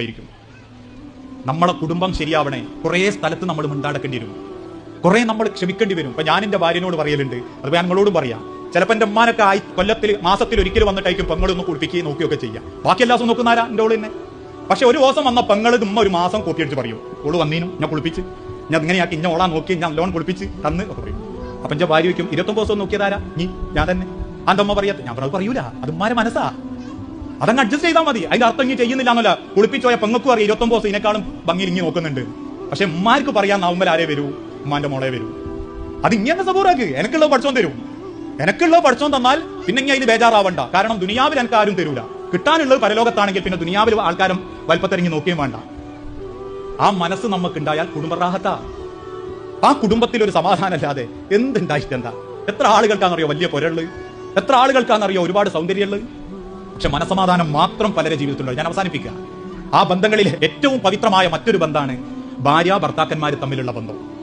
ആയിരിക്കും. നമ്മളെ കുടുംബം ശരിയാവണേ കുറേ സ്ഥലത്ത് നമ്മൾ മിണ്ടാടക്കേണ്ടി വരും കുറേ നമ്മൾ ക്ഷമിക്കേണ്ടി വരും ഇപ്പൊ ഞാൻ എന്റെ ഭാര്യനോട് പറയലുണ്ട്. അത് ഞാൻ നിങ്ങളോടും പറയാം. ചിലപ്പോൾ എന്റെ ഉമ്മാനൊക്കെ ആയി കൊല്ലത്തിൽ മാസത്തിൽ ഒരിക്കൽ വന്നിട്ടായിരിക്കും പെങ്ങളൊന്ന് കുളിപ്പിക്കുകയും നോക്കിയൊക്കെ ചെയ്യാം. ബാക്കി എല്ലാ ദിവസവും നോക്കുന്നാരാ എന്റെ ഓൾ തന്നെ? പക്ഷെ ഒരു ദിവസം വന്ന പെങ്ങൾ ഉമ്മ ഒരു മാസം കോപ്പിയടിച്ച് പറയും. ഓൾ വന്നീനും ഞാൻ കുളിപ്പിച്ച്. ഞാൻ ഇങ്ങനെയാക്കി ഇന്ന ഓളാ നോക്കി ഞാൻ ലോൺ കുളിപ്പിച്ച് തന്ന് ഒക്കെ പറയും. അപ്പൊ എന്റെ ഭാര്യ വയ്ക്കും ഇരുപത്തൊമ്പത് ദിവസം നോക്കിയതാരാ നീ ഞാൻ തന്നെ. അന്റെ അമ്മ പറയാത്ത ഞാൻ പറഞ്ഞത് പറയൂല. അത് ഉമ്മാരെ മനസ്സാ. അതങ്ങ് അഡ്ജസ്റ്റ് ചെയ്താൽ മതി. അതിന്റെ അർത്ഥം ഇനി ചെയ്യുന്നില്ല എന്നല്ല. കുളിപ്പിച്ചോയ പെങ്ങൾക്കും അറിയാം. ഇരുപത്തൊമ്പത് ദിവസം ഇതിനേക്കാളും ഭംഗി ഇങ്ങനെ നോക്കുന്നുണ്ട്. പക്ഷെ ഉമ്മാർക്ക് പറയാൻ നവംബർ ആരേ വരൂ ഉമ്മാന്റെ മോളെ വരൂ. അത് ഇങ്ങനെ സബൂറാക്ക്. എനിക്കുള്ളത് പഠിച്ചോൻ തരും. എനിക്കുള്ളത് പഠിച്ചോൻ തന്നാൽ പിന്നെ ഇനി അതിന് ബേജാറാവണ്ട. കാരണം ദുനിയാവിൽ എനിക്ക് ആരും തരൂല. കിട്ടാനുള്ളത് പരലോകത്താണെങ്കിൽ പിന്നെ ദുനിയാവിൽ ആൾക്കാരും വൽപ്പത്തിറങ്ങി നോക്കുകയും വേണ്ട. ആ മനസ്സ് നമുക്കുണ്ടായാൽ കുടുംബറാഹത്താ. ആ കുടുംബത്തിൽ ഒരു സമാധാനം അല്ലാതെ എന്തുണ്ടായിട്ടെന്താ? എത്ര ആളുകൾക്കാണെന്നറിയോ വലിയ പൊരൾ? എത്ര ആളുകൾക്കാണെന്നറിയോ ഒരുപാട് സൗന്ദര്യമുള്ളത് പക്ഷെ മനസമാധാനം മാത്രം പലരെ ജീവിതത്തിലുണ്ട്. ഞാൻ അവസാനിപ്പിക്കുക. ആ ബന്ധങ്ങളിൽ ഏറ്റവും പവിത്രമായ മറ്റൊരു ബന്ധമാണ് ഭാര്യ ഭർത്താക്കന്മാർ തമ്മിലുള്ള ബന്ധം.